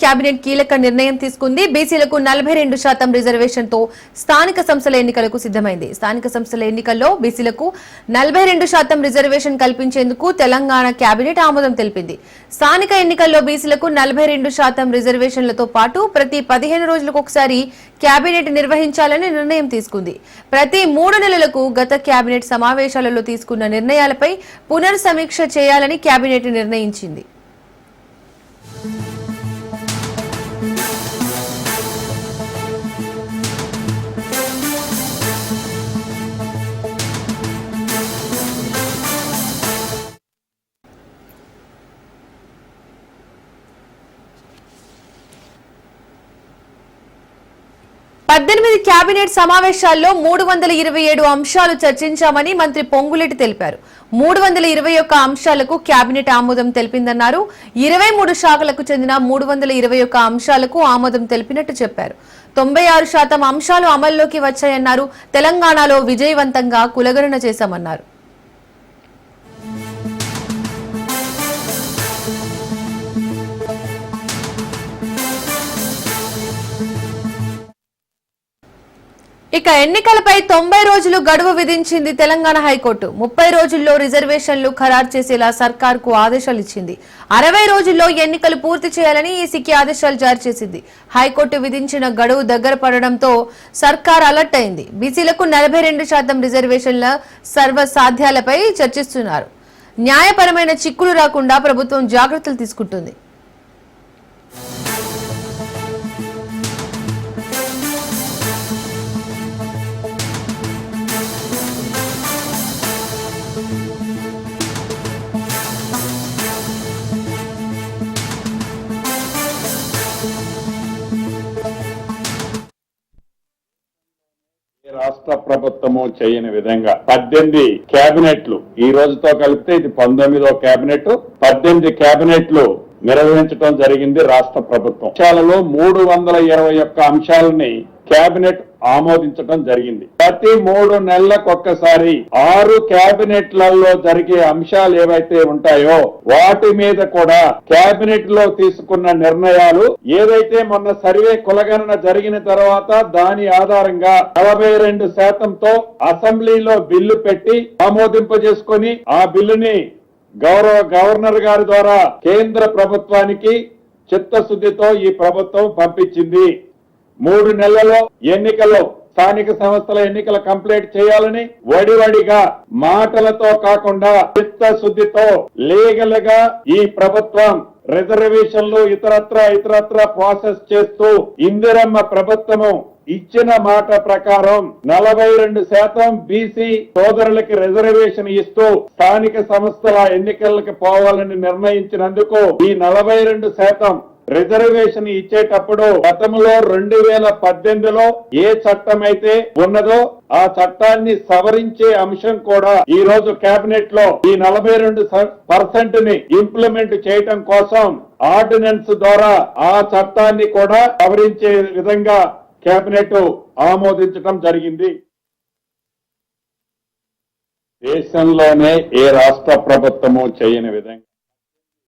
Cabinet కీలక నిర్ణయం తీసుకుంది. బీసీలకు నలభై రెండు శాతం రిజర్వేషన్తో స్థానిక సంస్థల ఎన్నికలకు సిద్ధమైంది. స్థానిక సంస్థల ఎన్నికల్లో బీసీలకు నలభై రెండు శాతం రిజర్వేషన్ కల్పించేందుకు తెలంగాణ కేబినెట్ ఆమోదం తెలిపింది. స్థానిక ఎన్నికల్లో బీసీలకు నలభై రెండు శాతం రిజర్వేషన్లతో పాటు ప్రతి పదిహేను రోజులకు ఒకసారి కేబినెట్ నిర్వహించాలని నిర్ణయం తీసుకుంది. ప్రతి మూడు నెలలకు గత కేబినెట్ సమావేశాలలో తీసుకున్న నిర్ణయాలపై పునర్సమీక్ష చేయాలని కేబినెట్ నిర్ణయించింది. పద్దెనిమిది కేబినెట్ సమావేశాల్లో మూడు వందల ఇరవై ఏడు అంశాలు చర్చించామని మంత్రి పొంగులేటి తెలిపారు. మూడు వందల ఇరవై ఒక్క అంశాలకు కేబినెట్ ఆమోదం తెలిపిందన్నారు. ఇరవై మూడు శాఖలకు చెందిన మూడు వందల ఇరవై ఒక్క అంశాలకు ఆమోదం తెలిపినట్టు చెప్పారు. తొంభై ఆరు శాతం అంశాలు అమల్లోకి వచ్చాయన్నారు. తెలంగాణలో విజయవంతంగా కులగణన చేశామన్నారు. ఇక ఎన్నికలపై తొంభై రోజులు గడువు విధించింది తెలంగాణ హైకోర్టు. ముప్పై రోజుల్లో రిజర్వేషన్లు ఖరారు చేసేలా సర్కార్కు ఆదేశాలు ఇచ్చింది. అరవై రోజుల్లో ఎన్నికలు పూర్తి చేయాలని ఈసీకి ఆదేశాలు జారీ చేసింది. హైకోర్టు విధించిన గడువు దగ్గర పడడంతో సర్కార్ అలర్ట్ అయింది. బీసీలకు నలభై రెండు శాతం రిజర్వేషన్ల సర్వసాధ్యాలపై చర్చిస్తున్నారు. న్యాయపరమైన చిక్కులు రాకుండా ప్రభుత్వం జాగ్రత్తలు తీసుకుంటుంది. రాష్ట్ర ప్రభుత్వము చేయని విధంగా పద్దెనిమిది కేబినెట్లు ఈ రోజుతో కలిపితే ఇది పంతొమ్మిదో కేబినెట్ పద్దెనిమిది కేబినెట్లు నిర్వహించడం జరిగింది రాష్ట్ర ప్రభుత్వం. అంశాలలో మూడు వందల ఇరవై ఒక్క అంశాలని కేబినెట్ ఆమోదించడం జరిగింది. ప్రతి మూడు నెలలకు ఒక్కసారి ఆరు క్యాబినెట్లలో జరిగే అంశాలు ఏవైతే ఉంటాయో వాటి మీద కూడా క్యాబినెట్లో తీసుకున్న నిర్ణయాలు ఏదైతే మొన్న సర్వే కులగణన జరిగిన తర్వాత దాని ఆధారంగా నలభై రెండు శాతంతో అసెంబ్లీలో బిల్లు పెట్టి ఆమోదింపజేసుకొని ఆ బిల్లుని గౌరవ గవర్నర్ గారి ద్వారా కేంద్ర ప్రభుత్వానికి చిత్తశుద్ధితో ఈ ప్రభుత్వం పంపించింది. మూడు నెలల్లో ఎన్నికల్లో స్థానిక సంస్థల ఎన్నికల కంప్లీట్ చేయాలని వడివడిగా మాటలతో కాకుండా చిత్తశుద్ధితో లీగల్గా ఈ ప్రభుత్వం రిజర్వేషన్లు ఇతరత్ర ఇతరత్ర ప్రాసెస్ చేస్తూ ఇందిరమ్మ ప్రభుత్వము ఇచ్చిన మాట ప్రకారం నలభై రెండు శాతం బీసీ సోదరులకి రిజర్వేషన్ ఇస్తూ స్థానిక సంస్థల ఎన్నికలకు పోవాలని నిర్ణయించినందుకు ఈ నలభై రెండు శాతం రిజర్వేషన్ ఇచ్చేటప్పుడు గతంలో రెండు వేల పద్దెనిమిదిలో ఏ చట్టం అయితే ఉన్నదో ఆ చట్టాన్ని సవరించే అంశం కూడా ఈ రోజు కేబినెట్లో ఈ నలభై రెండు పర్సెంట్ని ఇంప్లిమెంట్ చేయటం కోసం ఆర్డినెన్స్ ద్వారా ఆ చట్టాన్ని కూడా సవరించే విధంగా కేబినెట్ ఆమోదించడం జరిగింది. దేశంలోనే ఏ రాష్ట్ర ప్రభుత్వము చేయని విధంగా